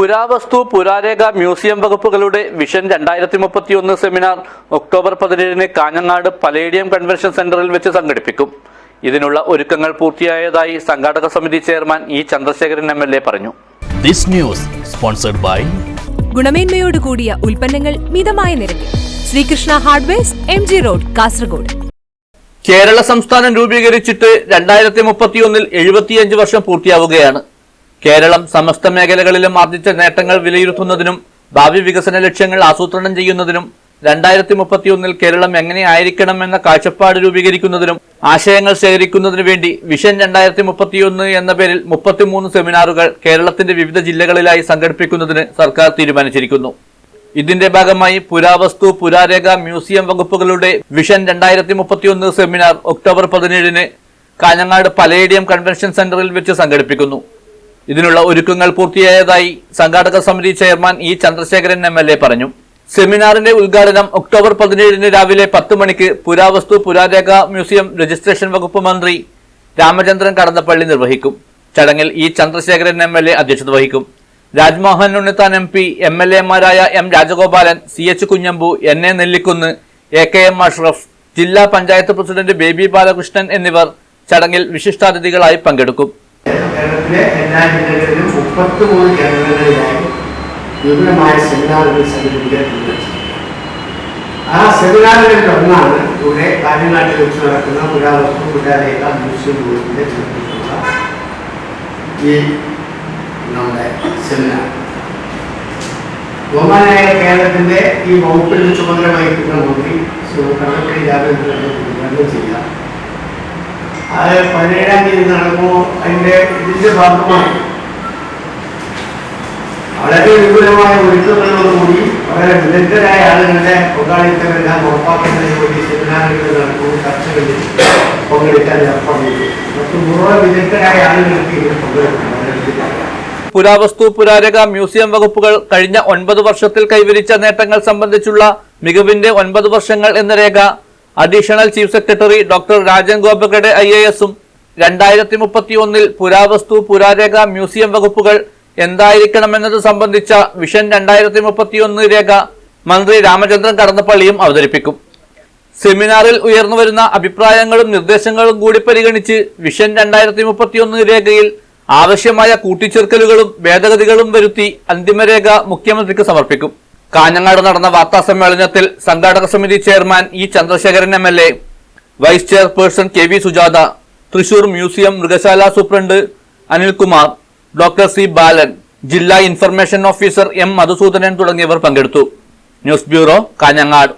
പുരാവസ്തു പുരാരേഖ മ്യൂസിയം വകുപ്പുകളുടെ വിഷൻ രണ്ടായിരത്തി മുപ്പത്തിയൊന്ന് സെമിനാർ ഒക്ടോബർ പതിനേഴിന് കാഞ്ഞങ്ങാട് പലേഡിയം കൺവെൻഷൻ സെന്ററിൽ വെച്ച് സംഘടിപ്പിക്കും. ഇതിനുള്ള ഒരുക്കങ്ങൾ പൂർത്തിയായതായി സംഘാടക സമിതി chairman E Chandrasekharan M L A പറഞ്ഞു. This news sponsored by ഗുണമേന്മയോട് കൂടിയ ഉൽപ്പന്നങ്ങൾ മിതമായ നിരക്കിൽ. Sreekrishna hardwares M G road Kasaragod. Kerala സംസ്ഥാനം രൂപീകരിച്ചിട്ട് രണ്ടായിരത്തി മുപ്പത്തിയൊന്നിൽ എഴുപത്തിയഞ്ച് വർഷം പൂർത്തിയാവുകയാണ്. കേരളം സമസ്ത മേഖലകളിലും ആർജിച്ച നേട്ടങ്ങൾ വിലയിരുത്തുന്നതിനും ഭാവി വികസന ലക്ഷ്യങ്ങൾ ആസൂത്രണം ചെയ്യുന്നതിനും രണ്ടായിരത്തി മുപ്പത്തിയൊന്നിൽ കേരളം എങ്ങനെയായിരിക്കണം ആയിരിക്കണമെന്ന കാഴ്ചപ്പാട് രൂപീകരിക്കുന്നതിനും ആശയങ്ങൾ ശേഖരിക്കുന്നതിനു വേണ്ടി വിഷൻ രണ്ടായിരത്തി മുപ്പത്തിയൊന്ന് എന്ന പേരിൽ മുപ്പത്തിമൂന്ന് സെമിനാറുകൾ കേരളത്തിന്റെ വിവിധ ജില്ലകളിലായി സംഘടിപ്പിക്കുന്നതിന് സർക്കാർ തീരുമാനിച്ചിരിക്കുന്നു. ഇതിന്റെ ഭാഗമായി പുരാവസ്തു പുരാരേഖ മ്യൂസിയം വകുപ്പുകളുടെ വിഷൻ രണ്ടായിരത്തി മുപ്പത്തിയൊന്ന് സെമിനാർ ഒക്ടോബർ പതിനേഴിന് കാഞ്ഞങ്ങാട് പലേഡിയം കൺവെൻഷൻ സെന്ററിൽ വെച്ച് സംഘടിപ്പിക്കുന്നു. ഇതിനുള്ള ഒരുക്കങ്ങൾ പൂർത്തിയായതായി സംഘാടക സമിതി ചെയർമാൻ ഇ ചന്ദ്രശേഖരൻ എം പറഞ്ഞു. സെമിനാറിന്റെ ഉദ്ഘാടനം ഒക്ടോബർ പതിനേഴിന് രാവിലെ പത്ത് മണിക്ക് പുരാവസ്തു പുരാരേഖ മ്യൂസിയം രജിസ്ട്രേഷൻ വകുപ്പ് മന്ത്രി രാമചന്ദ്രൻ കടന്നപ്പള്ളി നിർവഹിക്കും. ചടങ്ങിൽ E Chandrasekharan M L A അധ്യക്ഷത വഹിക്കും. Rajmohan Unnithan M P M L എമാരായ M Rajagopalan C H Kunhambu N A Nellikkunnu A K M Ashraf ജില്ലാ പഞ്ചായത്ത് പ്രസിഡന്റ് ബേബി ബാലകൃഷ്ണൻ എന്നിവർ ചടങ്ങിൽ വിശിഷ്ടാതിഥികളായി പങ്കെടുക്കും. കേരളത്തിലെ എല്ലാ ജില്ലകളിലും മുപ്പത്തി മൂന്ന് കേന്ദ്രങ്ങളിലായി വിപുലമായ സെമിനാറുകൾ സംഘടിപ്പിക്കാൻ തീരുമാനിച്ചു. ആ സെമിനാറുകളിൽ ഒന്നാണ് ഇവിടെ കാഞ്ഞങ്ങാട്ടിൽ വെച്ച് നടക്കുന്ന പുരാവസ്തു പുരാരേഖ മ്യൂസിയം ഗ്രൂപ്പിന്റെ നേതൃത്വത്തിലുള്ള ഈ നമ്മുടെ സെമിനാർ. ബഹുമാനായ കേരളത്തിന്റെ ഈ വകുപ്പിൽ ചുമതല വഹിക്കുന്ന മന്ത്രി ശ്രീ കടപ്പള്ളി രാഘവേന്ദ്രനെ ഉദ്ഘാടനം ചെയ്യാം. അത് പതിനേഴാം തീയതി നടക്കുമ്പോൾ അതിന്റെ ഇതിന്റെ ഭാഗമായി വളരെ വിപുലമായ ഒരുക്കങ്ങളോടുകൂടി വളരെ വിദഗ്ധരായ ആളുകളുടെ പങ്കാളിത്തമെല്ലാം ഉറപ്പാക്കുന്നതിന് വേണ്ടി സെമിനാറുകൾ നടക്കുന്നു ചർച്ചകളിൽ പങ്കെടുക്കാൻ ഏർപ്പാട് മറ്റു പൂർവ വിദഗ്ധരായ ആളുകൾക്ക് ഇതിൽ പങ്കെടുക്കണം. പുരാവസ്തു പുരാരക മ്യൂസിയം വകുപ്പുകൾ കഴിഞ്ഞ ഒൻപത് വർഷത്തിൽ കൈവരിച്ച നേട്ടങ്ങൾ സംബന്ധിച്ചുള്ള മികവിന്റെ ഒൻപത് വർഷങ്ങൾ എന്ന രേഖ additional chief secretary doctor Rajan ഗോപകയുടെ I A എസും രണ്ടായിരത്തി മുപ്പത്തി ഒന്നിൽ പുരാവസ്തു പുരാരേഖ മ്യൂസിയം വകുപ്പുകൾ എന്തായിരിക്കണമെന്നത് സംബന്ധിച്ച വിഷൻ രണ്ടായിരത്തി മുപ്പത്തിയൊന്ന് രേഖ മന്ത്രി രാമചന്ദ്രൻ കടന്നപ്പള്ളിയും അവതരിപ്പിക്കും. സെമിനാറിൽ ഉയർന്നുവരുന്ന അഭിപ്രായങ്ങളും നിർദ്ദേശങ്ങളും കൂടി പരിഗണിച്ച് വിഷൻ രണ്ടായിരത്തി മുപ്പത്തിയൊന്ന് രേഖയിൽ ആവശ്യമായ കൂട്ടിച്ചേർക്കലുകളും ഭേദഗതികളും വരുത്തി അന്തിമരേഖ മുഖ്യമന്ത്രിക്ക് സമർപ്പിക്കും. കാഞ്ഞങ്ങാട് നടന്ന വാർത്താ സമ്മേളനത്തിൽ സംഘാടക സമിതി chairman E Chandrasekharan M L A vice chairperson K V Sujatha Thrissur museum മൃഗശാല superintendent Anilkumar doctor C Balan ജില്ലാ ഇൻഫർമേഷൻ ഓഫീസർ എം മധുസൂദനൻ തുടങ്ങിയവർ പങ്കെടുത്തു. News bureau Kanhangad.